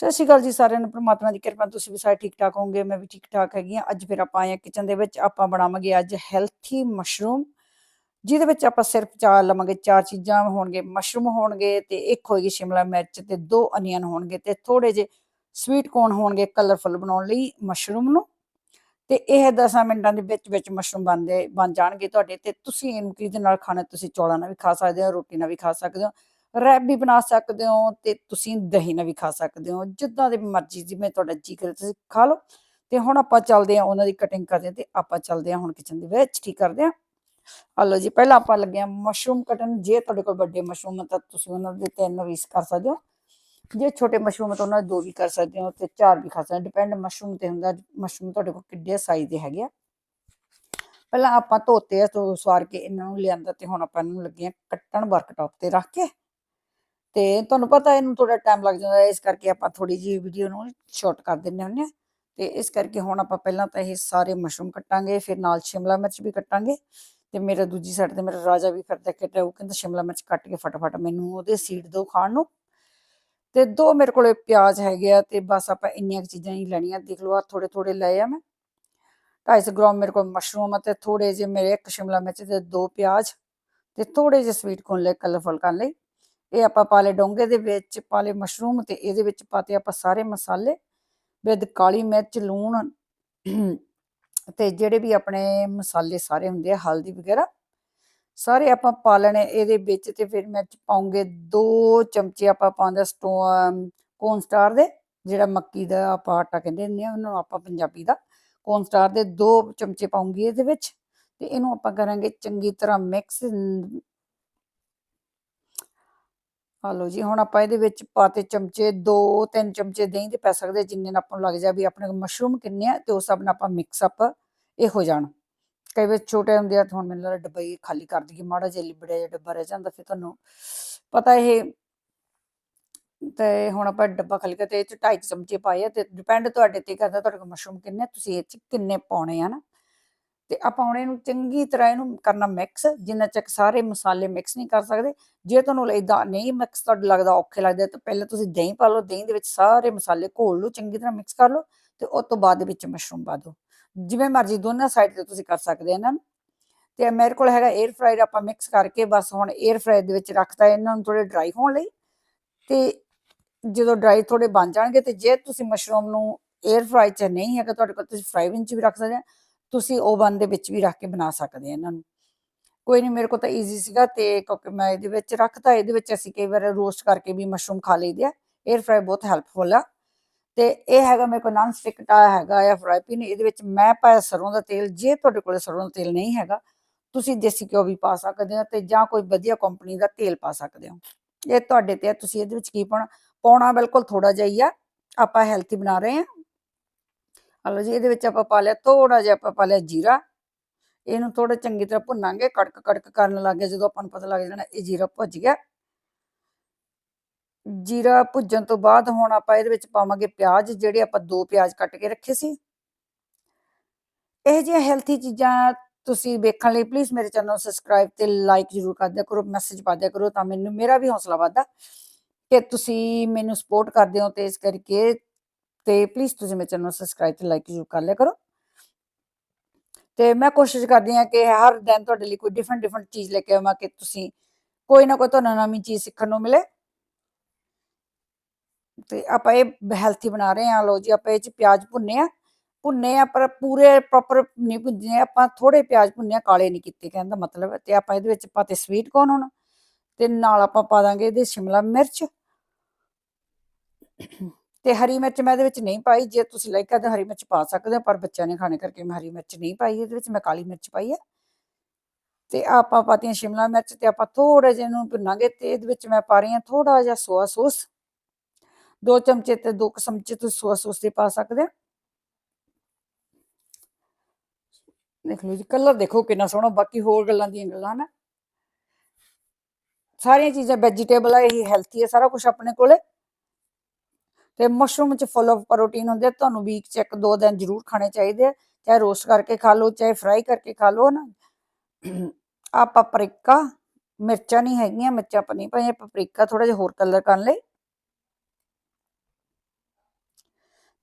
ਸਤਿ ਸ਼੍ਰੀ ਅਕਾਲ ਜੀ ਸਾਰਿਆਂ ਨੂੰ, ਪ੍ਰਮਾਤਮਾ ਦੀ ਕਿਰਪਾ ਤੁਸੀਂ ਵੀ ਸਾਰੇ ਠੀਕ ਠਾਕ ਹੋਵੋਗੇ, ਮੈਂ ਵੀ ਠੀਕ ਠਾਕ ਹੈਗੀ ਆ ਅੱਜ ਫਿਰ ਆਪਾਂ ਆਏ ਕਿਚਨ ਦੇ ਵਿੱਚ, ਆਪਾਂ ਬਣਾਵਾਂਗੇ ਅੱਜ ਹੈਲਥੀ ਮਸ਼ਰੂਮ ਜਿਹਦੇ ਵਿੱਚ ਆਪਾਂ ਸਿਰਫ ਚਾਰ ਲਵਾਂਗੇ, ਚਾਰ ਚੀਜ਼ਾਂ ਹੋਣਗੇ ਮਸ਼ਰੂਮ ਹੋਣਗੇ ਤੇ ਇੱਕ ਹੋਏਗੀ ਸ਼ਿਮਲਾ ਮਿਰਚ ਤੇ ਦੋ ਅਨੀਅਨ ਹੋਣਗੇ ਤੇ ਥੋੜੇ ਜਿਹੇ ਸਵੀਟ ਕੋਰਨ ਹੋਣਗੇ ਕਲਰਫੁਲ ਬਣਾਉਣ ਲਈ ਮਸ਼ਰੂਮ ਨੂੰ। ਤੇ ਇਹ 10 ਮਿੰਟਾਂ ਦੇ ਵਿੱਚ ਵਿੱਚ ਮਸ਼ਰੂਮ ਬਣਦੇ, ਬਣ ਜਾਣਗੇ ਤੁਹਾਡੇ ਤੇ। ਤੁਸੀਂ ਇਹਨੂੰ ਕਿਹਦੇ ਨਾਲ ਖਾਣਾ ਤੁਸੀਂ ਚੌਲਾਂ ਨਾਲ ਵੀ ਖਾ ਸਕਦੇ ਹੋ ਰੋਟੀ ਨਾਲ ਵੀ ਖਾ ਸਕਦੇ ਹੋ। ਰੈਪ ਵੀ ਬਣਾ ਸਕਦੇ ਹੋ ਤੇ ਤੁਸੀਂ ਦਹੀਂ ਨਾਲ ਵੀ ਖਾ ਸਕਦੇ ਹੋ। ਜਿੱਦਾਂ ਦੀ ਮਰਜ਼ੀ ਜਿਵੇਂ ਤੁਹਾਡਾ ਜੀ ਕਰੇ ਤੁਸੀਂ ਖਾ ਲਓ। ਤੇ ਹੁਣ ਆਪਾਂ ਚੱਲਦੇ ਹਾਂ ਉਹਨਾਂ ਦੀ ਕਟਿੰਗ ਕਰਦੇ ਹਾਂ ਤੇ ਆਪਾਂ ਚੱਲਦੇ ਹਾਂ ਹੁਣ ਕਿਚਨ ਦੇ ਵਿੱਚ ਠੀਕ ਕਰਦੇ ਹਾਂ। ਆ ਲਓ ਜੀ, ਪਹਿਲਾਂ ਆਪਾਂ ਲੱਗੇ ਹਾਂ ਮਸ਼ਰੂਮ ਕਟਨ ਜੇ ਤੁਹਾਡੇ ਕੋਲ ਵੱਡੇ ਮਸ਼ਰੂਮ ਤਾਂ ਤੁਸੀਂ ਉਹਨਾਂ ਦੇ ਤਿੰਨ ਰੀਸ ਕਰ ਸਕਦੇ ਹੋ। ਜੇ ਛੋਟੇ ਮਸ਼ਰੂਮ ਤਾਂ ਉਹਨਾਂ ਦੇ ਦੋ ਵੀ ਕਰ ਸਕਦੇ ਹੋ ਤੇ ਚਾਰ ਵੀ ਖਾ ਸਕਦੇ ਹੋ। ਡਿਪੈਂਡ ਮਸ਼ਰੂਮ ਤੇ ਹੁੰਦਾ ਮਸ਼ਰੂਮ ਤੁਹਾਡੇ ਕੋਲ ਕਿੱਡੇ ਸਾਈਜ਼ ਦੇ ਹੈਗੇ ਆ। ਪਹਿਲਾਂ ਆਪਾਂ ਧੋਤੇ ਆ ਤੋਂ ਸਵਾਰ ਕੇ ਇਹਨਾਂ ਨੂੰ ਲਿਆਂਦਾ ਤੇ ਹੁਣ ਆਪਾਂ ਇਹਨੂੰ ਲੱਗੇ ਆ ਕੱਟਣ ਵਰਕਟਾਪ ਤੇ ਰੱਖ ਕੇ। ਤੇ ਤੁਹਾਨੂੰ ਪਤਾ ਇਹਨੂੰ ਥੋੜਾ ਟਾਈਮ ਲੱਗ ਜਾਂਦਾ, ਇਸ ਕਰਕੇ ਆਪਾਂ ਥੋੜੀ ਜਿਹੀ ਵੀਡੀਓ ਨੂੰ ਸ਼ਾਰਟ ਕਰ ਦਿੰਨੇ ਹੁੰਨੇ ਆ ਤੇ ਇਸ ਕਰਕੇ ਹੁਣ ਆਪਾਂ ਪਹਿਲਾਂ ਤਾਂ ਇਹ ਸਾਰੇ ਮਸ਼ਰੂਮ ਕੱਟਾਂਗੇ, ਫਿਰ ਨਾਲ ਸ਼ਿਮਲਾ ਮਿਰਚ ਵੀ ਕੱਟਾਂਗੇ ਤੇ ਮੇਰਾ ਦੂਜੀ ਸਾਈਡ ਤੇ ਮੇਰਾ ਰਾਜਾ ਵੀ ਕਰਦਾ ਕਿ ਉਹ ਕਹਿੰਦਾ ਸ਼ਿਮਲਾ ਮਿਰਚ ਕੱਟ ਕੇ ਫਟਾਫਟ ਮੈਨੂੰ ਉਹਦੇ ਸੀਡ ਦਿਓ ਖਾਣ ਨੂੰ। ਤੇ ਦੋ ਮੇਰੇ ਕੋਲੇ ਪਿਆਜ਼ ਹੈਗੇ ਆ ਤੇ ਬਸ ਆਪਾਂ ਇੰਨੀਆਂ ਕੁ ਚੀਜ਼ਾਂ ਹੀ ਲੈਣੀਆਂ, ਦੇਖ ਲਓ ਆ ਥੋੜੇ ਥੋੜੇ ਲਏ ਆ ਮੈਂ। 250 ਗ੍ਰਾਮ ਮੇਰੇ ਕੋਲ ਮਸ਼ਰੂਮ ਆ ਤੇ ਥੋੜੇ ਜਿਹੇ ਮੇਰੇ ਇੱਕ ਸ਼ਿਮਲਾ ਮਿਰਚ ਤੇ ਦੋ ਪਿਆਜ਼ ਤੇ ਥੋੜੇ ਜਿਹੇ ਸਵੀਟ ਕੋਰਨ ਲੈ ਕਲਰਫੁਲ ਕਰਨ ਲਈ ਇਹ ਆਪਾਂ ਪਾ ਲਏ ਡੋਂਗੇ ਦੇ ਵਿੱਚ, ਪਾ ਲਏ ਮਸ਼ਰੂਮ ਤੇ ਇਹਦੇ ਵਿੱਚ ਪਾਤੇ ਆਪਾਂ ਸਾਰੇ ਮਸਾਲੇ ਵਿਦ ਕਾਲੀ ਮਿਰਚ, ਲੂਣ ਤੇ ਜਿਹੜੇ ਵੀ ਆਪਣੇ ਮਸਾਲੇ ਸਾਰੇ ਹੁੰਦੇ ਆ, ਹਲਦੀ ਵਗੈਰਾ, ਸਾਰੇ ਆਪਾਂ ਪਾ ਲੈਣੇ ਇਹਦੇ ਵਿੱਚ ਤੇ ਫਿਰ ਮੈਂ ਪਾਉਂਗੇ 2 ਚਮਚੇ ਆਪਾਂ ਪਾਉਂਦੇ ਸਟੋ ਕੋਨ ਸਟਾਰ ਦੇ, ਜਿਹੜਾ ਮੱਕੀ ਦਾ ਆਪਾਂ ਆਟਾ ਕਹਿੰਦੇ ਹੁੰਦੇ ਆ, ਉਹਨੂੰ ਆਪਾਂ ਪੰਜਾਬੀ ਦਾ ਕੋਨ ਸਟਾਰ ਦੇ 2 ਚਮਚੇ ਪਾਉਂਗੀ ਇਹਦੇ ਵਿੱਚ ਤੇ ਇਹਨੂੰ ਆਪਾਂ ਕਰਾਂਗੇ ਚੰਗੀ ਤਰ੍ਹਾਂ ਮਿਕਸ ਆ ਲਓ ਜੀ, ਹੁਣ ਆਪਾਂ ਇਹਦੇ ਵਿੱਚ ਪਾਤੇ ਚਮਚੇ 2-3 ਚਮਚੇ ਦਹੀਂ ਦੇ ਪੈ ਸਕਦੇ ਜਿੰਨੇ ਆਪਾਂ ਨੂੰ ਲੱਗ ਜਾ ਵੀ ਆਪਣੇ ਮਸ਼ਰੂਮ ਕਿੰਨੇ ਆ ਤੇ ਉਸ ਹਿਸਾਬ ਨਾਲ ਆਪਾਂ ਮਿਕਸ ਅਪ ਇਹ ਹੋ ਜਾਣ। ਕਈ ਵਾਰ ਛੋਟੇ ਹੁੰਦੇ ਆ ਤਾਂ ਹੁਣ ਮੈਨੂੰ ਲੱਗਦਾ ਡੱਬਾ ਹੀ ਖਾਲੀ ਕਰ ਦਈਏ, ਮਾੜਾ ਜਿਹਾ ਲਿਬੜਿਆ ਜਿਹਾ ਡੱਬਾ ਰਹਿ ਜਾਂਦਾ, ਫਿਰ ਤੁਹਾਨੂੰ ਪਤਾ ਇਹ ਤੇ ਹੁਣ ਆਪਾਂ ਡੱਬਾ ਖਾਲੀ ਕਰਕੇ ਇਹ ਚ 2.5 ਚਮਚੇ ਪਾਏ ਆ ਤੇ ਡਿਪੈਂਡ ਤੁਹਾਡੇ ਤੇ ਕਰਦਾ ਤੁਹਾਡੇ ਕੋਲ ਮਸ਼ਰੂਮ ਕਿੰਨੇ ਤੁਸੀਂ ਇਹ ਚ ਕਿੰਨੇ ਪਾਉਣੇ ਆ ਨਾ। ਤੇ ਆਪਾਂ ਹੁਣ ਇਹਨੂੰ ਚੰਗੀ ਤਰ੍ਹਾਂ ਇਹਨੂੰ ਕਰਨਾ ਮਿਕਸ ਜਿੰਨਾ ਚੱਕ ਸਾਰੇ ਮਸਾਲੇ ਮਿਕਸ ਨਹੀਂ ਕਰ ਸਕਦੇ। ਜੇ ਤੁਹਾਨੂੰ ਇਦਾਂ ਨਹੀਂ ਮਿਕਸ ਤੁਹਾਡੇ ਲੱਗਦਾ ਔਖੇ ਲੱਗਦੇ ਤਾਂ ਪਹਿਲਾਂ ਤੁਸੀਂ ਦਹੀਂ ਪਾ ਲਓ, ਦਹੀਂ ਦੇ ਵਿੱਚ ਸਾਰੇ ਮਸਾਲੇ ਘੋਲ ਲਓ, ਚੰਗੀ ਤਰ੍ਹਾਂ ਮਿਕਸ ਕਰ ਲਓ ਤੇ ਉਸ ਤੋਂ ਬਾਅਦ ਵਿੱਚ ਮਸ਼ਰੂਮ ਪਾ ਦਿਓ। ਜਿਵੇਂ ਮਰਜ਼ੀ ਦੋਨਾਂ ਸਾਈਡ ਤੇ ਤੁਸੀਂ ਕਰ ਸਕਦੇ ਇਹਨਾਂ ਨੂੰ। ਤੇ ਮੇਰੇ ਕੋਲ ਹੈਗਾ 에ਅਰ ਫਰਾਈਰ ਆਪਾਂ ਮਿਕਸ ਕਰਕੇ ਬਸ ਹੁਣ 에ਅਰ ਫਰਾਈਰ ਦੇ ਵਿੱਚ ਰੱਖਤਾ ਇਹਨਾਂ ਨੂੰ ਥੋੜੇ ਡਰਾਈ ਹੋਣ ਲਈ। ਤੇ ਜਦੋਂ ਡਰਾਈ ਥੋੜੇ ਬਣ ਜਾਣਗੇ ਤੇ ਜੇ ਤੁਸੀਂ ਮਸ਼ਰੂਮ ਨੂੰ 에ਅਰ ਫਰਾਈ ਚ ਨਹੀਂ ਹੈਗਾ, ਤੁਹਾਡੇ ਕੋਲ ਤੁਸੀਂ ਫਰਾਈ ਵਿੱਚ ਵੀ ਰੱਖ ਸਕਦੇ ਆ। ਤੁਸੀਂ ਓਵਨ ਦੇ ਵਿੱਚ ਵੀ ਰੱਖ ਕੇ ਬਣਾ ਸਕਦੇ ਆ ਇਹਨਾਂ ਨੂੰ। ਕੋਈ ਨਹੀਂ ਮੇਰੇ ਕੋਲ ਤਾਂ ਈਜ਼ੀ ਸੀਗਾ ਤੇ ਕਿਉਂਕਿ ਮੈਂ ਇਹਦੇ ਵਿੱਚ ਰੱਖਤਾ, ਇਹਦੇ ਵਿੱਚ ਅਸੀਂ ਕਈ ਵਾਰ ਰੋਸਟ ਕਰਕੇ ਵੀ ਮਸ਼ਰੂਮ ਖਾ ਲਈਦੇ ਆ। 에ਅਰ ਫਰਾਈ ਬਹੁਤ ਹੈਲਪਫੁਲ ਆ। ਤੇ ਇਹ ਹੈਗਾ ਮੇਰੇ ਕੋਲ ਨਾਨ ਸਟਿਕ ਟਾ ਹੈਗਾ ਆ ਫਰਾਈ ਪੈਨ ਇਹਦੇ ਵਿੱਚ ਮੈਂ ਪਾਇਆ ਸਰੋਂ ਦਾ ਤੇਲ, ਜੇ ਤੁਹਾਡੇ ਕੋਲ ਸਰੋਂ ਦਾ ਤੇਲ ਨਹੀਂ ਹੈਗਾ, ਤੁਸੀਂ ਦੇਸੀ ਘਿਓ ਵੀ ਪਾ ਸਕਦੇ ਹੋ ਤੇ ਜਾਂ ਕੋਈ ਵਧੀਆ ਕੰਪਨੀ ਦਾ ਤੇਲ ਪਾ ਸਕਦੇ ਹੋ। ਇਹ ਤੁਹਾਡੇ ਤੇ ਆ, ਤੁਸੀਂ ਇਹਦੇ ਵਿੱਚ ਕੀ ਪਾਉਣਾ ਪਾਉਣਾ ਬਿਲਕੁਲ ਥੋੜਾ ਜਿਹਾ ਹੀ ਆ। ਆਪਾਂ ਹੈਲਥੀ ਬਣਾ ਰਹੇ ਹਾਂ। ਆ ਹਲੋ ਜੀ, ਇਹਦੇ ਵਿੱਚ ਆਪਾਂ ਪਾ ਲਿਆ ਥੋੜਾ ਜਿਹਾ ਆਪਾਂ ਪਾ ਲਿਆ ਜੀਰਾ। ਇਹਨੂੰ ਥੋੜਾ ਚੰਗੀ ਤਰ੍ਹਾਂ ਭੁੰਨਾਂਗੇ, ਕੜਕ ਕੜਕ ਕਰਨ ਲੱਗ ਗਿਆ, ਜਦੋਂ ਆਪਾਂ ਨੂੰ ਪਤਾ ਲੱਗ ਜਾਣਾ ਇਹ ਜੀਰਾ ਭੁੱਜ ਗਿਆ। ਜੀਰਾ ਭੁੱਜਣ ਤੋਂ ਬਾਅਦ ਹੁਣ ਆਪਾਂ ਇਹਦੇ ਵਿੱਚ ਪਾਵਾਂਗੇ ਪਿਆਜ਼, ਜਿਹੜੇ ਆਪਾਂ ਦੋ ਪਿਆਜ਼ ਕੱਟ ਕੇ ਰੱਖੇ ਸੀ। ਇਹ ਜਿਹੀਆਂ ਹੈਲਥੀ ਚੀਜ਼ਾਂ ਤੁਸੀਂ ਵੇਖਣ ਲਈ ਪਲੀਜ਼ ਮੇਰੇ ਚੈਨਲ ਨੂੰ ਸਬਸਕ੍ਰਾਈਬ ਤੇ ਲਾਈਕ ਜ਼ਰੂਰ ਕਰ ਦਿਆ ਕਰੋ ਮੈਸੇਜ ਪਾ ਦਿਆ ਕਰੋ ਤਾਂ ਮੈਨੂੰ, ਮੇਰਾ ਵੀ ਹੌਸਲਾ ਵਧਦਾ ਕਿ ਤੁਸੀਂ ਮੈਨੂੰ ਸਪੋਰਟ ਕਰਦੇ ਹੋ ਤੇ ਇਸ ਕਰਕੇ ਤੇ ਪਲੀਜ਼ ਤੁਸੀਂ ਮੇਰੇ ਚੈਨਲ ਨੂੰ ਸਬਸਕ੍ਰਾਈਬ ਤੇ ਲਾਈਕ ਜ਼ਰੂਰ ਕਰ ਲਿਆ ਕਰੋ। ਤੇ ਮੈਂ ਕੋਸ਼ਿਸ਼ ਕਰਦੀ ਹਾਂ ਕਿ ਹਰ ਦਿਨ ਤੁਹਾਡੇ ਲਈ ਕੋਈ ਡਿਫਰੈਂਟ ਡਿਫਰੈਂਟ ਚੀਜ਼ ਲੈ ਕੇ ਆਵਾਂ ਕਿ ਤੁਸੀਂ ਕੋਈ ਨਾ ਕੋਈ ਤੁਹਾਨੂੰ ਨਵੀਂ ਚੀਜ਼ ਸਿੱਖਣ ਨੂੰ ਮਿਲੇ। ਤੇ ਆਪਾਂ ਇਹ ਹੈਲਥੀ ਬਣਾ ਰਹੇ ਹਾਂ। ਲੋ ਜੀ, ਆਪਾਂ ਇਹ ਚ ਪਿਆਜ਼ ਭੁੰਨੇ ਆ। ਭੁੰਨੇ ਆ, ਪਰ ਪੂਰੇ ਪ੍ਰੋਪਰ ਨਹੀਂ ਭੁੰਨੇ, ਆਪਾਂ ਥੋੜੇ ਪਿਆਜ਼ ਭੁੰਨੇ ਆ, ਕਾਲੇ ਨਹੀਂ ਕੀਤੇ ਕਹਿੰਦਾ ਮਤਲਬ ਤੇ ਆਪਾਂ ਇਹਦੇ ਵਿੱਚ ਪਾਤੇ ਸਵੀਟ ਕੋਰਨ ਹੁਣ। ਤੇ ਨਾਲ ਆਪਾਂ ਪਾ ਦਾਂਗੇ ਇਹਦੇ ਸ਼ਿਮਲਾ ਮਿਰਚ। ਤੇ ਹਰੀ ਮਿਰਚ ਮੈਂ ਇਹਦੇ ਵਿੱਚ ਨਹੀਂ ਪਾਈ, ਜੇ ਤੁਸੀਂ ਲਾਈਕ ਕਰਦੇ ਹਰੀ ਮਿਰਚ ਪਾ ਸਕਦੇ ਹੋ, ਪਰ ਬੱਚਿਆਂ ਨੇ ਖਾਣੇ ਕਰਕੇ ਮੈਂ ਹਰੀ ਮਿਰਚ ਨਹੀਂ ਪਾਈ ਇਹਦੇ ਵਿੱਚ, ਮੈਂ ਕਾਲੀ ਮਿਰਚ ਪਾਈ ਹੈ। ਤੇ ਆਪਾਂ ਪਾਤੀਆਂ ਸ਼ਿਮਲਾ ਮਿਰਚ ਤੇ ਆਪਾਂ ਥੋੜਾ ਜਿਹਾ ਇਹਨੂੰ ਭੁੰਨਾਂਗੇ ਤੇ ਇਹਦੇ ਵਿੱਚ ਮੈਂ ਪਾ ਰਹੀ ਹਾਂ ਥੋੜਾ ਜਿਹਾ ਸੋਆ ਸੌਸ। ਦੋ ਚਮਚੇ ਤੇ ਦੋ ਚਮਚੇ ਤੁਸੀਂ ਸੋਆ ਸੌਸ ਦੇ ਪਾ ਸਕਦੇ ਆ ਦੇਖ ਲਓ ਜੀ, ਕਲਰ ਦੇਖੋ ਕਿੰਨਾ ਸੋਹਣਾ, ਬਾਕੀ ਹੋਰ ਗੱਲਾਂ ਦੀਆਂ ਗੱਲਾਂ ਨਾ। ਸਾਰੀਆਂ ਚੀਜ਼ਾਂ ਵੈਜੀਟੇਬਲ ਆ, ਇਹ ਹੈਲਥੀ ਹੈ ਸਾਰਾ ਕੁਝ ਆਪਣੇ ਕੋਲੇ। ਤੇ ਮਸ਼ਰੂਮ ਚ ਫੁੱਲ ਆਫ ਪ੍ਰੋਟੀਨ ਹੁੰਦੇ ਤੁਹਾਨੂੰ ਵੀਕ ਚ ਇੱਕ ਦੋ ਦਿਨ ਜ਼ਰੂਰ ਖਾਣੇ ਚਾਹੀਦੇ ਆ, ਚਾਹੇ ਰੋਸਟ ਕਰਕੇ ਖਾ ਲਓ, ਚਾਹੇ ਫਰਾਈ ਕਰਕੇ ਖਾ ਲਓ ਨਾ ਆ ਪਪਰਿਕਾ ਮਿਰਚਾਂ ਨਹੀਂ ਹੈਗੀਆਂ, ਮਿਰਚਾਂ ਆਪਾਂ ਨਹੀਂ ਪਪਰਿਕਾ ਥੋੜਾ ਜਿਹਾ ਹੋਰ ਕਲਰ ਕਰਨ ਲਈ।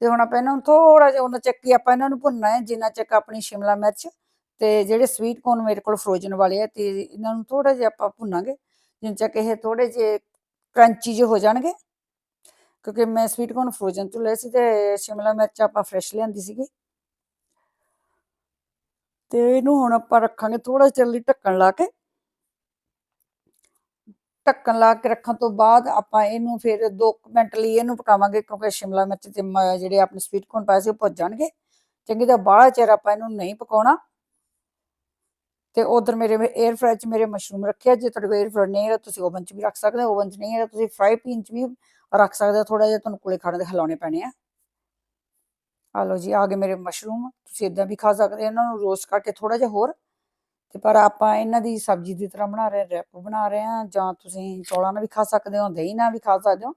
ਤੇ ਹੁਣ ਆਪਾਂ ਇਹਨਾਂ ਨੂੰ ਥੋੜਾ ਜਿਹਾ ਉਹਨਾਂ ਚੱਕ ਹੀ ਆਪਾਂ ਇਹਨਾਂ ਨੂੰ ਭੁੰਨਣਾ ਹੈ, ਜਿੰਨਾ ਚੱਕ ਆਪਣੀ ਸ਼ਿਮਲਾ ਮਿਰਚ ਤੇ ਜਿਹੜੇ ਸਵੀਟ ਕੋਰਨ ਮੇਰੇ ਕੋਲ ਫਰੋਜ਼ਨ ਵਾਲੇ ਆ, ਤੇ ਇਹਨਾਂ ਨੂੰ ਥੋੜਾ ਜਿਹਾ ਆਪਾਂ ਭੁੰਨਾਂਗੇ, ਜਿੰਨ ਚੱਕ ਇਹ ਥੋੜੇ ਜਿਹੇ ਕਰੰਚੀ ਜਿਹੇ ਹੋ ਜਾਣਗੇ। ਕਿਉਂਕਿ ਮੈਂ ਸਵੀਟ ਕੋਰਨ ਫਰੋਜ਼ਨ ਤੋਂ ਲਏ ਸੀ ਤੇ ਸ਼ਿਮਲਾ ਮਿਰਚ ਆਪਾਂ ਫਰੈਸ਼ ਲਿਆਂਦੀ ਸੀਗੀ। ਤੇ ਇਹਨੂੰ ਹੁਣ ਆਪਾਂ ਰੱਖਾਂਗੇ ਥੋੜਾ ਚਿਰ ਲਈ ਢੱਕਣ ਲਾ ਕੇ। ਢੱਕਣ ਲਾ ਕੇ ਰੱਖਣ ਤੋਂ ਬਾਅਦ ਆਪਾਂ ਇਹਨੂੰ ਫਿਰ 2 ਮਿੰਟ ਲਈ ਇਹਨੂੰ ਪਕਾਵਾਂਗੇ ਕਿਉਂਕਿ ਸ਼ਿਮਲਾ ਮਿਰਚ ਤੇ ਜਿਹੜੇ ਆਪਣੇ ਸਵੀਟ ਕੋਰਨ ਪਾਏ ਸੀ ਉਹ ਭੁੱਜ ਜਾਣਗੇ। ਚੰਗੀ ਤਰ੍ਹਾਂ ਬਾਹਲਾ ਚਿਰ ਆਪਾਂ ਇਹਨੂੰ ਨਹੀਂ ਪਕਾਉਣਾ। ਤੇ ਉਧਰ ਮੇਰੇ 에ਅਰ ਫਰਾਈ 'ਚ ਮੇਰੇ ਮਸ਼ਰੂਮ ਰੱਖਿਆ ਜੇ ਤੁਹਾਡੇ ਕੋਲ 에ਅਰ ਫਰਾਈ ਨਹੀਂ ਹੈ ਤੁਸੀਂ ਓਵਨ 'ਚ ਵੀ ਰੱਖ ਸਕਦੇ ਹੋ। ਓਵਨ 'ਚ ਨਹੀਂ ਹੈ ਤੁਸੀਂ ਫਰਾਈ ਪੈਨ 'ਚ ਵੀ ਰੱਖ ਸਕਦੇ ਹੋ ਥੋੜਾ ਜਿਹਾ ਤੁਹਾਨੂੰ ਕੋਲੇ ਖਾਣੇ ਦੇ ਹਿਲਾਉਣੇ ਪੈਣੇ ਆ। ਆ ਲਓ ਜੀ, ਆ ਗਏ ਮੇਰੇ ਮਸ਼ਰੂਮ, ਤੁਸੀਂ ਇਦਾਂ ਵੀ ਖਾ ਸਕਦੇ ਹੋ ਇਹਨਾਂ ਨੂੰ ਰੋਸਟ ਕਰਕੇ ਥੋੜਾ ਜਿਹਾ ਹੋਰ। ਤੇ ਪਰ ਆਪਾਂ ਇਹਨਾਂ ਦੀ ਸਬਜ਼ੀ ਦੀ ਤਰ੍ਹਾਂ ਬਣਾ ਰਹੇ, ਰੈਪ ਬਣਾ ਰਹੇ ਆ, ਜਾਂ ਤੁਸੀਂ ਚੌਲਾਂ ਨਾਲ ਵੀ ਖਾ ਸਕਦੇ ਹੋ, ਦਹੀਂ ਨਾਲ ਵੀ ਖਾ ਸਕਦੇ ਹੋ।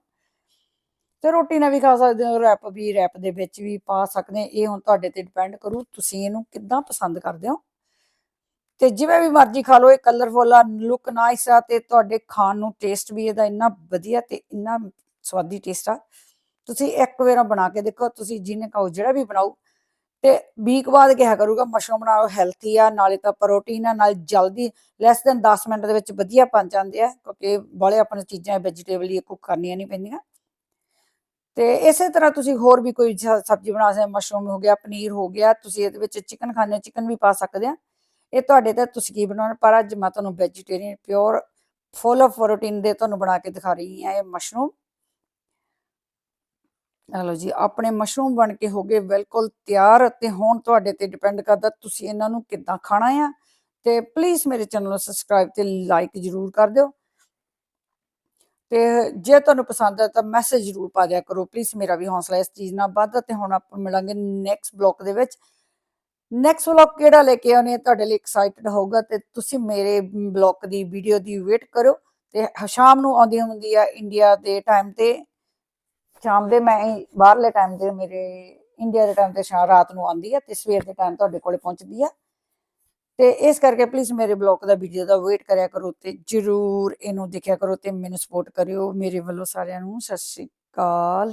ਤੇ ਰੋਟੀ ਨਾਲ ਵੀ ਖਾ ਸਕਦੇ ਹੋ, ਰੈਪ ਵੀ, ਰੈਪ ਦੇ ਵਿੱਚ ਵੀ ਪਾ ਸਕਦੇ ਇਹ ਹੁਣ ਤੁਹਾਡੇ ਤੇ ਡਿਪੈਂਡ ਕਰੂ, ਤੁਸੀਂ ਇਹਨੂੰ ਕਿੱਦਾਂ ਪਸੰਦ ਕਰਦੇ ਹੋ। ਤੇ ਜਿਵੇਂ ਵੀ ਮਰਜ਼ੀ ਖਾ ਲਓ, ਇਹ ਕਲਰਫੁਲ ਆ ਲੁੱਕ ਨਾਈਸ ਆ, ਤੇ ਤੁਹਾਡੇ ਖਾਣ ਨੂੰ ਟੇਸਟ ਵੀ ਇਹਦਾ ਇੰਨਾ ਵਧੀਆ ਤੇ ਇੰਨਾ ਸਵਾਦੀ ਟੇਸਟ ਆ। ਤੁਸੀਂ ਇੱਕ ਵਾਰ ਬਣਾ ਕੇ ਦੇਖੋ, ਤੁਸੀਂ ਜਿਹਨੇ ਕਹੋ ਜਿਹੜਾ ਵੀ ਬਣਾਓ, ਤੇ ਵੀਕ ਬਾਅਦ ਕਿਹਾ ਕਰੂਗਾ, ਮਸ਼ਰੂਮ ਬਣਾਓ ਹੈਲਥੀ ਆ, ਨਾਲੇ ਤਾਂ ਪ੍ਰੋਟੀਨ ਆ, ਨਾਲ ਜਲਦੀ ਲੈਸ ਦੈਨ 10 ਮਿੰਟ ਦੇ ਵਿੱਚ ਵਧੀਆ ਬਣ ਜਾਂਦੇ ਆ, ਕਿਉਂਕਿ ਬਾਲੇ ਆਪਣੇ ਚੀਜ਼ਾਂ ਵੈਜੀਟੇਬਲ ਹੀ ਕੁੱਕ ਕਰਨੀਆਂ ਨਹੀਂ ਪੈਂਦੀਆਂ। ਤੇ ਇਸੇ ਤਰ੍ਹਾਂ ਤੁਸੀਂ ਹੋਰ ਵੀ ਕੋਈ ਸ- ਸਬਜ਼ੀ ਬਣਾ ਸਕਦੇ ਹੋ, ਮਸ਼ਰੂਮ ਹੋ ਗਿਆ, ਪਨੀਰ ਹੋ ਗਿਆ, ਤੁਸੀਂ ਇਹਦੇ ਵਿੱਚ ਚਿਕਨ ਖਾਣੇ ਚਿਕਨ ਵੀ ਪਾ ਸਕਦੇ ਆ। ਇਹ ਤੁਹਾਡੇ ਤੇ ਤੁਸੀਂ ਕੀ ਬਣਾਉਣਾ, ਪਰ ਅੱਜ ਮੈਂ ਤੁਹਾਨੂੰ vegetarian pure full of protein ਦੇ ਤੁਹਾਨੂੰ ਬਣਾ ਕੇ ਦਿਖਾ ਰਹੀ ਹਾਂ, ਇਹ ਮਸ਼ਰੂਮ। ਹਲੋ ਜੀ, ਆਪਣੇ ਮਸ਼ਰੂਮ ਬਣ ਕੇ ਹੋ ਗਏ ਬਿਲਕੁਲ ਤਿਆਰ ਅਤੇ ਹੁਣ ਤੁਹਾਡੇ ਤੇ ਡਿਪੈਂਡ ਕਰਦਾ ਤੁਸੀਂ ਇਹਨਾਂ ਨੂੰ ਕਿੱਦਾਂ ਖਾਣਾ ਆ ਤੇ ਪਲੀਜ਼ ਮੇਰੇ ਚੈਨਲ ਨੂੰ ਸਬਸਕ੍ਰਾਈਬ ਤੇ ਲਾਈਕ ਜਰੂਰ ਕਰ ਦਿਓ। ਤੇ ਜੇ ਤੁਹਾਨੂੰ ਪਸੰਦ ਹੈ ਤਾਂ ਮੈਸੇਜ ਜਰੂਰ ਪਾ ਦਿਆ ਕਰੋ ਪਲੀਜ਼ ਮੇਰਾ ਵੀ ਹੌਸਲਾ ਇਸ ਚੀਜ਼ ਨਾਲ ਵੱਧਦਾ ਤੇ ਹੁਣ ਆਪਾਂ ਮਿਲਾਂਗੇ ਨੈਕਸਟ ਬਲੌਗ ਦੇ ਵਿੱਚ। ਨੈਕਸਟ ਵਲੌਗ ਕਿਹੜਾ ਲੈ ਕੇ ਆਉਣੀ ਹੈ ਤੁਹਾਡੇ ਲਈ ਐਕਸਾਈਟਡ ਹੋਊਗਾ ਤੇ ਤੁਸੀਂ ਮੇਰੇ ਬਲੌਗ ਦੀ ਵੀਡੀਓ ਦੀ ਵੇਟ ਕਰੋ ਤੇ ਸ਼ਾਮ ਨੂੰ ਆਉਂਦੀ ਹੁੰਦੀ ਆ ਇੰਡੀਆ ਦੇ ਟਾਈਮ ਤੇ। ਸ਼ਾਮ ਦੇ ਮੈਂ ਬਾਹਰਲੇ ਟਾਈਮ ਤੇ ਮੇਰੇ ਇੰਡੀਆ ਦੇ ਟਾਈਮ ਤੇ ਸ਼ਾਮ ਰਾਤ ਨੂੰ ਆਉਂਦੀ ਆ ਤੇ ਸਵੇਰ ਦੇ ਟਾਈਮ ਤੁਹਾਡੇ ਕੋਲੇ ਪਹੁੰਚਦੀ ਆ। ਤੇ ਇਸ ਕਰਕੇ ਪਲੀਜ਼ ਮੇਰੇ ਬਲੌਗ ਦਾ ਵੀਡੀਓ ਦਾ ਵੇਟ ਕਰਿਆ ਕਰੋ ਤੇ ਜਰੂਰ ਇਹਨੂੰ ਦੇਖਿਆ ਕਰੋ ਤੇ ਮੈਨੂੰ ਸਪੋਰਟ ਕਰਿਓ। ਮੇਰੇ ਵੱਲੋਂ ਸਾਰਿਆਂ ਨੂੰ ਸਤਿ ਸ਼੍ਰੀ ਅਕਾਲ।